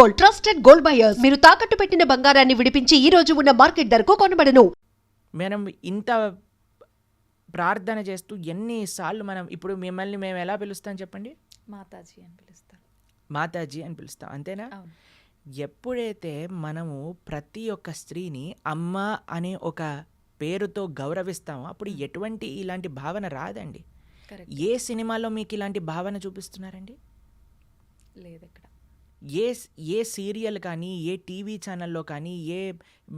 Gold trusted gold buyers. మీరు తాకట్టు పెట్టిన బంగారాన్ని విడిపించి ఈ రోజు ఉన్న మార్కెట్ ధరకు కొనబడను. మనం ఇంత ప్రార్థన చేస్తూ ఎన్నిసార్లు మనం ఇప్పుడు మిమ్మల్ని మేము ఎలా పిలుస్తాం చెప్పండి? మాతాజీ అని పిలుస్తారు మాతాజీ అని పిలుస్తాం అంతేనా? ఎప్పుడైతే మనము ప్రతి ఒక్క స్త్రీని అమ్మ అనే ఒక పేరుతో గౌరవిస్తామో అప్పుడు ఎటువంటి ఇలాంటి భావన రాదండి. ఏ సినిమాలో మీకు ఇలాంటి భావన చూపిస్తున్నారండి? లేదు ఇక్కడ. ఏ ఏ సీరియల్ కానీ ఏ టీవీ ఛానల్లో కానీ ఏ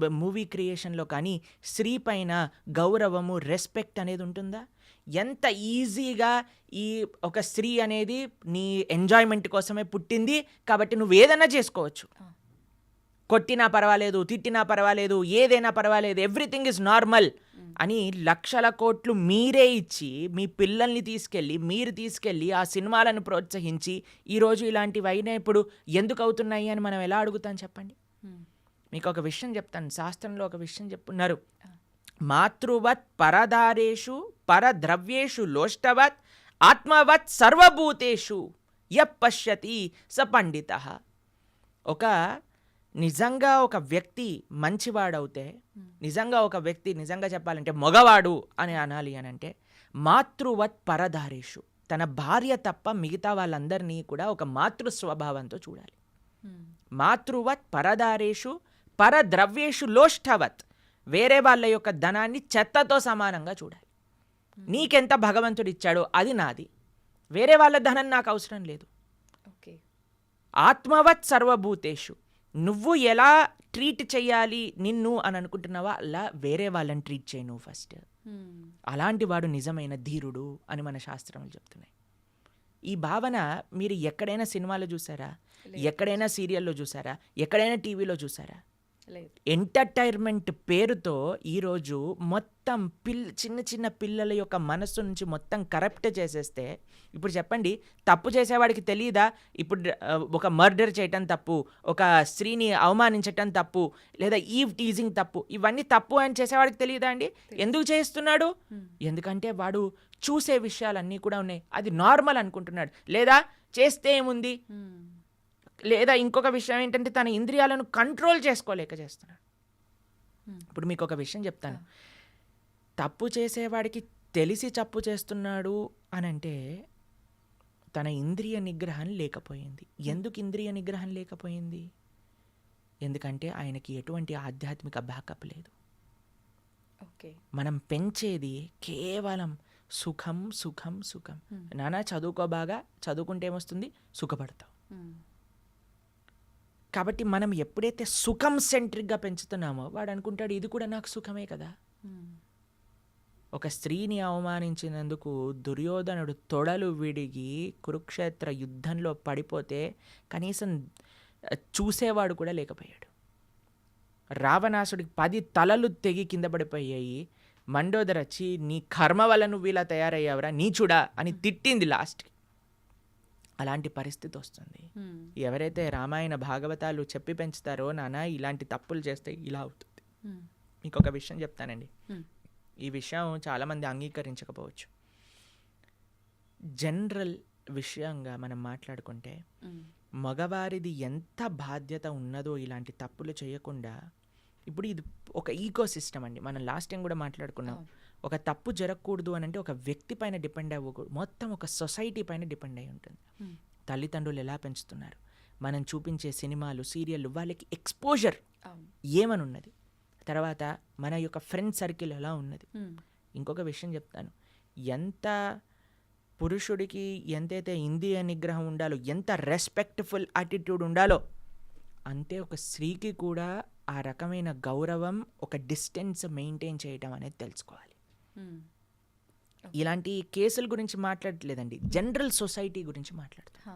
మూవీ క్రియేషన్లో కానీ స్త్రీ పైన గౌరవము రెస్పెక్ట్ అనేది ఉంటుందా? ఎంత ఈజీగా ఈ ఒక స్త్రీ అనేది నీ ఎంజాయ్మెంట్ కోసమే పుట్టింది కాబట్టి నువ్వు ఏదైనా చేసుకోవచ్చు కొట్టినా పర్వాలేదు తిట్టినా పర్వాలేదు ఏదైనా పర్వాలేదు ఎవ్రీథింగ్ ఇస్ నార్మల్ అని లక్షల కోట్లు మీరే ఇచ్చి మీ పిల్లల్ని తీసుకెళ్ళి మీరు తీసుకెళ్ళి ఆ సినిమాలను ప్రోత్సహించి ఈరోజు ఇలాంటివి అయినా ఇప్పుడు ఎందుకు అవుతున్నాయి అని మనం ఎలా అడుగుతాం చెప్పండి. మీకు ఒక విషయం చెప్తాను శాస్త్రంలో ఒక విషయం చెప్పున్నారు. మాతృవత్ పరదారేషు పరద్రవ్యేషు లోష్టవత్ ఆత్మవత్ సర్వభూతేషు య పశ్యతి స పండిత. ఒక నిజంగా ఒక వ్యక్తి మంచివాడవుతే నిజంగా ఒక వ్యక్తి నిజంగా చెప్పాలంటే మగవాడు అని అనాలి అని అంటే మాతృవత్ పరదారేషు తన భార్య తప్ప మిగతా వాళ్ళందరినీ కూడా ఒక మాతృ స్వభావంతో చూడాలి. మ్మ్. మాతృవత్ పరదారేషు పరద్రవ్యేషు లోష్ఠవత్. వేరే వాళ్ళ యొక్క ధనాన్ని చెత్తతో సమానంగా చూడాలి. నీకెంత భగవంతుడు ఇచ్చాడో అది నాది. వేరే వాళ్ళ ధనం నాకు అవసరం లేదు. ఆత్మవత్ సర్వభూతేషు. నువ్వు ఎలా ట్రీట్ చేయాలి నిన్ను అని అనుకుంటున్నావా? అలా వేరే వాళ్ళని ట్రీట్ చేయి నువ్వు ఫస్ట్ మ్మ్. అలాంటి వాడు నిజమైన ధీరుడు అని మన శాస్త్రములు చెప్తున్నాయి. ఈ భావన మీరు ఎక్కడైనా సినిమాలో చూసారా? ఎక్కడైనా సీరియల్లో చూసారా? ఎక్కడైనా టీవీలో చూసారా? ఎంటర్టైన్మెంట్ పేరుతో ఈరోజు మొత్తం పిల్ చిన్న చిన్న పిల్లల యొక్క మనస్సు నుంచి మొత్తం కరప్ట్ చేసేస్తే ఇప్పుడు చెప్పండి తప్పు చేసేవాడికి తెలియదా ఇప్పుడు ఒక మర్డర్ చేయటం తప్పు ఒక స్త్రీని అవమానించటం తప్పు లేదా ఈవ్ టీజింగ్ తప్పు ఇవన్నీ తప్పు అని చేసేవాడికి తెలియదా అండి? ఎందుకు చేస్తున్నాడు ఎందుకంటే వాడు చూసే విషయాలన్నీ కూడా ఉన్నాయి. అది నార్మల్ అనుకుంటున్నాడు. లేదా చేస్తే ఏముంది. లేదా ఇంకొక విషయం ఏంటంటే తన ఇంద్రియాలను కంట్రోల్ చేసుకోలేక చేస్తున్నాడు. Hmm. ఇప్పుడు మీకు ఒక విషయం చెప్తాను. తప్పు చేసేవాడికి తెలిసి తప్పు చేస్తున్నాడు అని అంటే తన ఇంద్రియ నిగ్రహం లేకపోయింది. ఎందుకు ఇంద్రియ నిగ్రహం లేకపోయింది? ఎందుకంటే ఆయనకి ఎటువంటి ఆధ్యాత్మిక బ్యాకప్ లేదు. ఓకే. మనం పెంచేది కేవలం సుఖం సుఖం సుఖం. Hmm. నానా చదువుకో బాగా చదువుకుంటే ఏమొస్తుంది? సుఖపడతావు. కాబట్టి మనం ఎప్పుడైతే సుఖం సెంట్రిక్గా పెంచుతున్నామో వాడు అనుకుంటాడు ఇది కూడా నాకు సుఖమే కదా. మ్మ్. ఒక స్త్రీని అవమానించినందుకు దుర్యోధనుడు తొడలు విడిగి కురుక్షేత్ర యుద్ధంలో పడిపోతే కనీసం చూసేవాడు కూడా లేకపోయాడు. రావణాసుడికి పది తలలు తెగి కింద పడిపోయాయి. మండోదర వచ్చి నీ కర్మ వల్ల నువ్వు ఇలా తయారయ్యావురా నీచుడా అని తిట్టింది లాస్ట్కి. అలాంటి పరిస్థితి వస్తుంది. ఎవరైతే రామాయణ భాగవతాలు చెప్పి పెంచుతారో నాన్న ఇలాంటి తప్పులు చేస్తే ఇలా అవుతుంది. మీకు ఒక విషయం చెప్తానండి. ఈ విషయం చాలామంది అంగీకరించకపోవచ్చు జనరల్ విషయంగా మనం మాట్లాడుకుంటే. మగవారిది ఎంత బాధ్యత ఉన్నదో ఇలాంటి తప్పులు చేయకుండా ఇప్పుడు ఇది ఒక ఈకో సిస్టమ్ అండి మనం లాస్ట్ టైం కూడా మాట్లాడుకున్నాం. ఒక తప్పు జరగకూడదు అని అంటే ఒక వ్యక్తి పైన డిపెండ్ అవ్వకూడదు మొత్తం ఒక సొసైటీ పైన డిపెండ్ అయి ఉంటుంది మ్మ్. తల్లిదండ్రులు ఎలా పెంచుతున్నారు మనం చూపించే సినిమాలు సీరియళ్ళు వాళ్ళకి ఎక్స్పోజర్ ఏమని ఉన్నది తర్వాత మన యొక్క ఫ్రెండ్ సర్కిల్ ఎలా ఉన్నది మ్మ్. ఇంకొక విషయం చెప్తాను ఎంత పురుషుడికి ఎంతైతే ఇంద్రియ నిగ్రహం ఉండాలో ఎంత రెస్పెక్ట్ఫుల్ యాటిట్యూడ్ ఉండాలో అంతే ఒక స్త్రీకి కూడా ఆ రకమైన గౌరవం ఒక డిస్టెన్స్ మెయింటైన్ చేయడం అనేది తెలుసుకోవాలి. ఇలాంటి కేసుల గురించి మాట్లాడట్లేదండి. జనరల్ సొసైటీ గురించి మాట్లాడుతాం.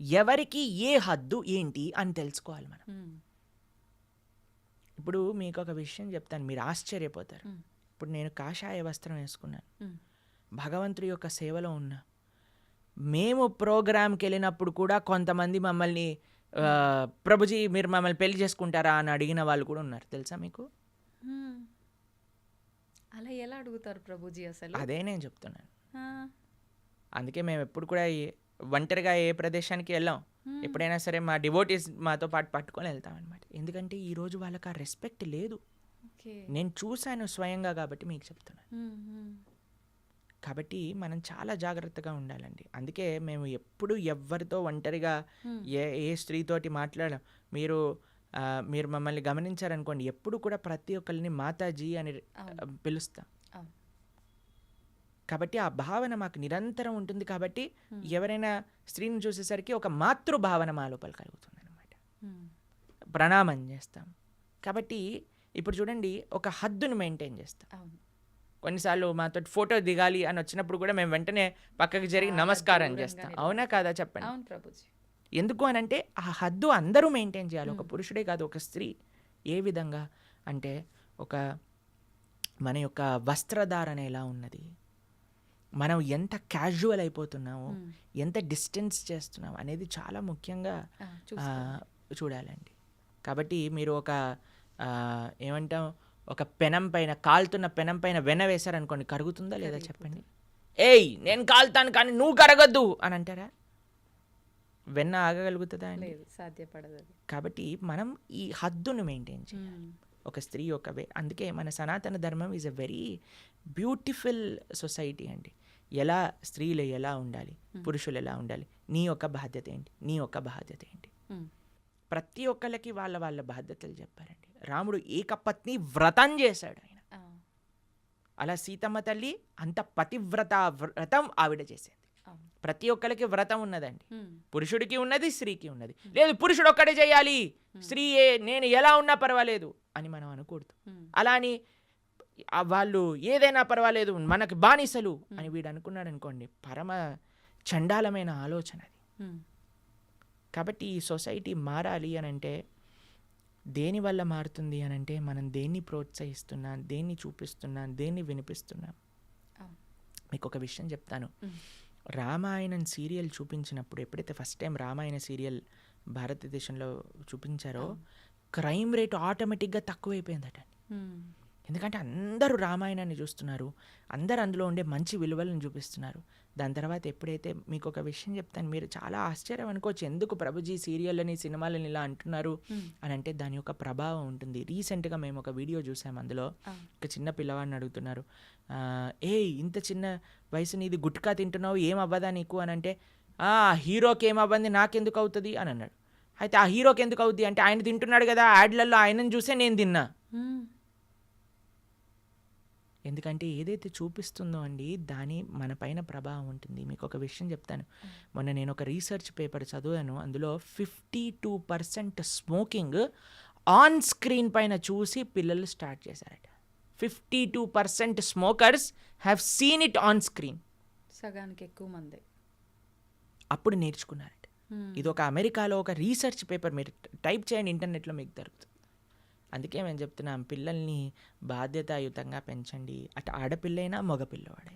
ఎవరికి ఏ హద్దు ఏంటి అని తెలుసుకోవాలి మనం. మ్మ్. ఇప్పుడు మీకు ఒక విషయం చెప్తాను. మీరు ఆశ్చర్యపోతారు. మ్మ్. ఇప్పుడు నేను కాషాయ వస్త్రం వేసుకున్నాను. భగవంతుడి యొక్క సేవలో ఉన్నా. మేము ప్రోగ్రామ్కి వెళ్ళినప్పుడు కూడా కొంతమంది మమ్మల్ని ప్రభుజీ మీరు మమ్మల్ని పెళ్ళి చేసుకుంటారా అని అడిగిన వాళ్ళు కూడా ఉన్నారు. తెలుసా మీకు. అలా ఎలా అడుగుతారు ప్రభుజీ అసలు? అదే నేను చెప్తున్నాను. అందుకే మేము ఎప్పుడు కూడా ఒంటరిగా ఏ ప్రదేశానికి వెళ్ళాం ఎప్పుడైనా సరే మా డివోటీస్ మాతో పాటు పట్టుకొని వెళ్తాం అనమాట ఎందుకంటే ఈ రోజు వాళ్ళకి ఆ రెస్పెక్ట్ లేదు. నేను చూశాను స్వయంగా కాబట్టి మీకు చెప్తున్నాను. కాబట్టి మనం చాలా జాగ్రత్తగా ఉండాలండి. అందుకే మేము ఎప్పుడు ఎవరితో ఒంటరిగా ఏ ఏ స్త్రీతోటి మాట్లాడాం మీరు మీరు మమ్మల్ని గమనించారనుకోండి ఎప్పుడు కూడా ప్రతి ఒక్కరిని మాతాజీ అని. పిలుస్తాం. కాబట్టి ఆ భావన మాకు నిరంతరం ఉంటుంది కాబట్టి ఎవరైనా స్త్రీని చూసేసరికి ఒక మాతృ భావన మా లోపల కలుగుతుంది అనమాట ప్రణామం చేస్తాం. కాబట్టి ఇప్పుడు చూడండి ఒక హద్దును మెయింటైన్ చేస్తాం. కొన్నిసార్లు మాతో ఫోటో దిగాలి అని వచ్చినప్పుడు కూడా మేము వెంటనే పక్కకి జరిగి నమస్కారం చేస్తాం. అవునా కాదా చెప్పండి? అవును ప్రభుజీ. ఎందుకు అని అంటే ఆ హద్దు అందరూ మెయింటైన్ చేయాలి. ఒక పురుషుడే కాదు ఒక స్త్రీ. ఏ విధంగా అంటే ఒక మన యొక్క వస్త్రధారణ ఎలా ఉన్నది? మనం ఎంత క్యాజువల్ అయిపోతున్నాము ఎంత డిస్టెన్స్ చేస్తున్నాం అనేది చాలా ముఖ్యంగా. చూడాలండి. కాబట్టి మీరు ఒక ఏమంటాం ఒక పెనం పైన కాలుతున్న పెనం పైన వెన వేశారనుకోండి కరుగుతుందా లేదా చెప్పండి? ఏయ్ నేను కాలుతాను కానీ నువ్వు కరగొద్దు అని అంటారా? వెన్న ఆగగలుగుతుందా అండి? సాధ్యపడదు కాబట్టి మనం ఈ హద్దును మెయింటైన్ చేయాలి. ఒక స్త్రీ ఒక వే అందుకే మన సనాతన ధర్మం is a very beautiful society అండి. ఎలా స్త్రీలు ఎలా ఉండాలి? పురుషులు ఎలా ఉండాలి? నీ యొక్క బాధ్యత ఏంటి? నీ యొక్క బాధ్యత ఏంటి. ప్రతి ఒక్కళ్ళకి వాళ్ళ వాళ్ళ బాధ్యతలు చెప్పారండి రాముడు ఏకపత్ని వ్రతం చేశాడు ఆయన. అలా సీతమ్మ తల్లి అంత పతివ్రత వ్రతం ఆవిడ చేసేది. ప్రతి ఒక్కరికి వ్రతం ఉన్నదండి. పురుషుడికి ఉన్నది స్త్రీకి ఉన్నది. లేదు పురుషుడు ఒక్కడే చేయాలి. స్త్రీ ఏ- నేను ఎలా ఉన్నా పర్వాలేదు అని మనం అనకూడదు. అలా అని వాళ్ళు ఏదైనా పర్వాలేదు మనకి బానిసలు అని వీడు అనుకున్నాడు అనుకోండి పరమ చండాలమైన ఆలోచన అది. కాబట్టి ఈ సొసైటీ మారాలి అని అంటే దేని వల్ల మారుతుంది అని అంటే మనం దేన్ని ప్రోత్సహిస్తున్నాం దేన్ని చూపిస్తున్నాం దేన్ని వినిపిస్తున్నాం. మీకు ఒక విషయం చెప్తాను. రామాయణం సీరియల్ చూపించినప్పుడు ఎప్పుడైతే ఫస్ట్ టైం రామాయణ సీరియల్ భారతదేశంలో చూపించారో క్రైమ్ రేట్ ఆటోమేటిక్గా తక్కువైపోయిందట. ఎందుకంటే అందరూ రామాయణాన్ని చూస్తున్నారు. అందరూ అందులో ఉండే మంచి విలువలను చూపిస్తున్నారు. దాని తర్వాత ఎప్పుడైతే మీకు ఒక విషయం చెప్తాను మీరు చాలా ఆశ్చర్యం అనుకోవచ్చు. ఎందుకు ప్రభుజీ సీరియళ్ళని సినిమాలని ఇలా అంటున్నారు అని అంటే దాని యొక్క ప్రభావం ఉంటుంది. రీసెంట్గా మేము ఒక వీడియో చూసాం అందులో. ఒక చిన్న పిల్లవాడిని అడుగుతున్నారు. "ఆ, ఏ ఇంత చిన్న వయసు నీది గుట్కా తింటున్నావు ఏం అవ్వదా నీకు? అని అంటే "ఆ, హీరోకి ఏం అవ్వంది నాకెందుకు అవుతుంది అని అన్నాడు. అయితే ఆ హీరోకి ఎందుకు అవుద్ది అంటే ఆయన తింటున్నాడు కదా యాడ్లలో ఆయనను చూసే నేను తిన్నా. ఎందుకంటే ఏదైతే చూపిస్తుందో అండి దాని మన పైన ప్రభావం ఉంటుంది. మీకు ఒక విషయం చెప్తాను. మొన్న నేను ఒక రీసెర్చ్ పేపర్ చదివాను. అందులో fifty two percent smoking on screen పైన చూసి పిల్లలు స్టార్ట్ చేశారట. Fifty two percent smokers have seen it on screen. సగానికి ఎక్కువ మంది. అప్పుడు నేర్చుకున్నారట. ఇది ఒక అమెరికాలో ఒక రీసెర్చ్ పేపర్ మీరు టైప్ చేయండి ఇంటర్నెట్లో మీకు దొరుకుతుంది. అందుకే మేము చెప్తున్నాం పిల్లల్ని బాధ్యతాయుతంగా పెంచండి. అటు ఆడపిల్లైనా మగపిల్లవాడే